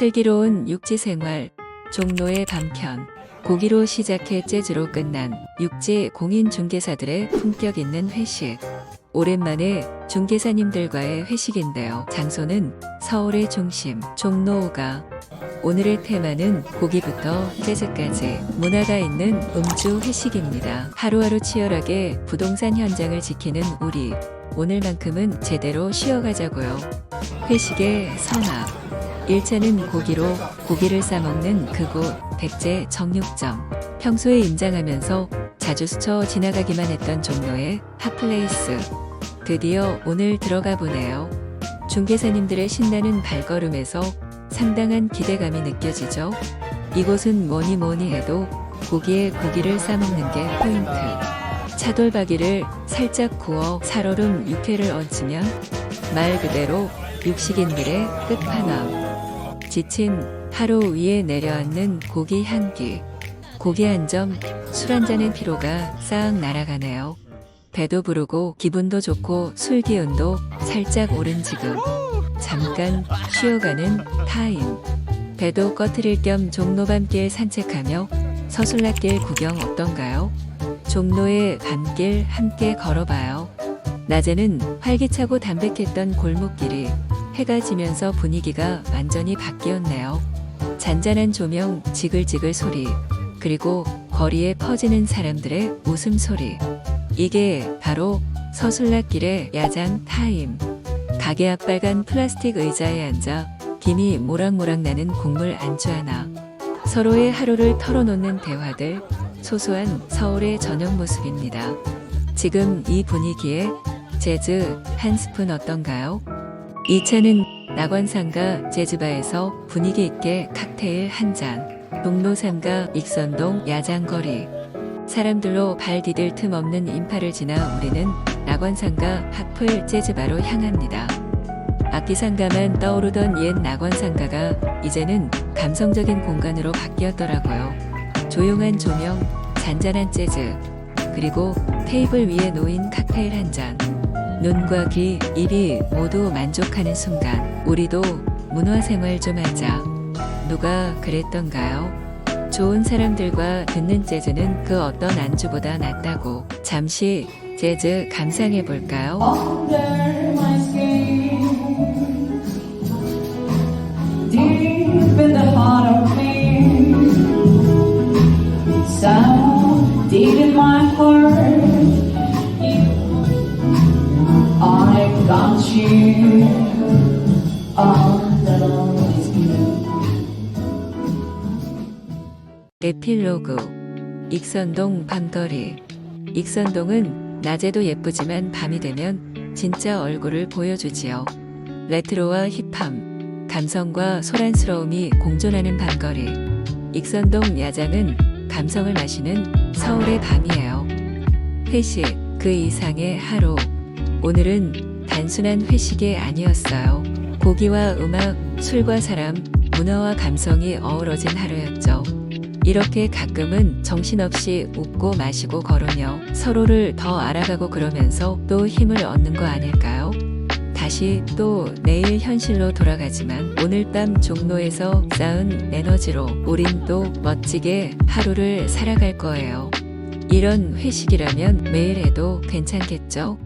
슬기로운 육지 생활, 종로의 밤편, 고기로 시작해 재즈로 끝난 육지 공인 중개사들의 품격 있는 회식. 오랜만에 중개사님들과의 회식인데요. 장소는 서울의 중심, 종로 5가. 오늘의 테마는 고기부터 재즈까지 문화가 있는 음주 회식입니다. 하루하루 치열하게 부동산 현장을 지키는 우리. 오늘만큼은 제대로 쉬어가자고요. 회식의 선악. 1차는 고기로 고기를 싸먹는 그곳 백제 정육점. 평소에 임장하면서 자주 스쳐 지나가기만 했던 종로의 핫플레이스. 드디어 오늘 들어가 보네요. 중개사님들의 신나는 발걸음에서 상당한 기대감이 느껴지죠. 이곳은 뭐니 뭐니 해도 고기에 고기를 싸먹는 게 포인트. 차돌박이를 살짝 구워 살얼음 육회를 얹으면 말 그대로 육식인들의 끝판왕. 지친 하루 위에 내려앉는 고기 향기. 고기 한 점, 술 한 잔의 피로가 싹 날아가네요. 배도 부르고 기분도 좋고 술 기운도 살짝 오른 지금. 잠깐 쉬어가는 타임. 배도 꺼트릴 겸 종로밤길 산책하며 서술락길 구경 어떤가요? 종로의 밤길 함께 걸어봐요. 낮에는 활기차고 담백했던 골목길이 해가 지면서 분위기가 완전히 바뀌었네요. 잔잔한 조명, 지글지글 소리, 그리고 거리에 퍼지는 사람들의 웃음소리. 이게 바로 서술락길의 야장 타임. 가게 앞 빨간 플라스틱 의자에 앉아 김이 모락모락 나는 국물 안주 하나. 서로의 하루를 털어놓는 대화들, 소소한 서울의 저녁 모습입니다. 지금 이 분위기에 재즈 한 스푼 어떤가요? 2차는 낙원상가 재즈바에서 분위기 있게 칵테일 한 잔. 동로 3가 익선동 야장거리. 사람들로 발 디딜 틈 없는 인파를 지나 우리는 낙원상가 하플 재즈바로 향합니다. 악기상가만 떠오르던 옛 낙원상가가 이제는 감성적인 공간으로 바뀌었더라고요. 조용한 조명, 잔잔한 재즈, 그리고 테이블 위에 놓인 칵테일 한 잔. 눈과 귀, 입이 모두 만족하는 순간, 우리도 문화생활 좀 하자. 누가 그랬던가요? 좋은 사람들과 듣는 재즈는 그 어떤 안주보다 낫다고. 잠시 재즈 감상해 볼까요? 에필로그 익선동 밤거리 익선동은 낮에도 예쁘지만 밤이 되면 진짜 얼굴을 보여주지요. 레트로와 힙함, 감성과 소란스러움이 공존하는 밤거리. 익선동 야장은 감성을 마시는 서울의 밤이에요. 회식, 그 이상의 하루. 오늘은 단순한 회식이 아니었어요. 고기와 음악, 술과 사람, 문화와 감성이 어우러진 하루였죠. 이렇게 가끔은 정신없이 웃고 마시고 걸으며 서로를 더 알아가고 그러면서 또 힘을 얻는 거 아닐까요? 다시 또 내일 현실로 돌아가지만 오늘 밤 종로에서 쌓은 에너지로 우린 또 멋지게 하루를 살아갈 거예요. 이런 회식이라면 매일 해도 괜찮겠죠?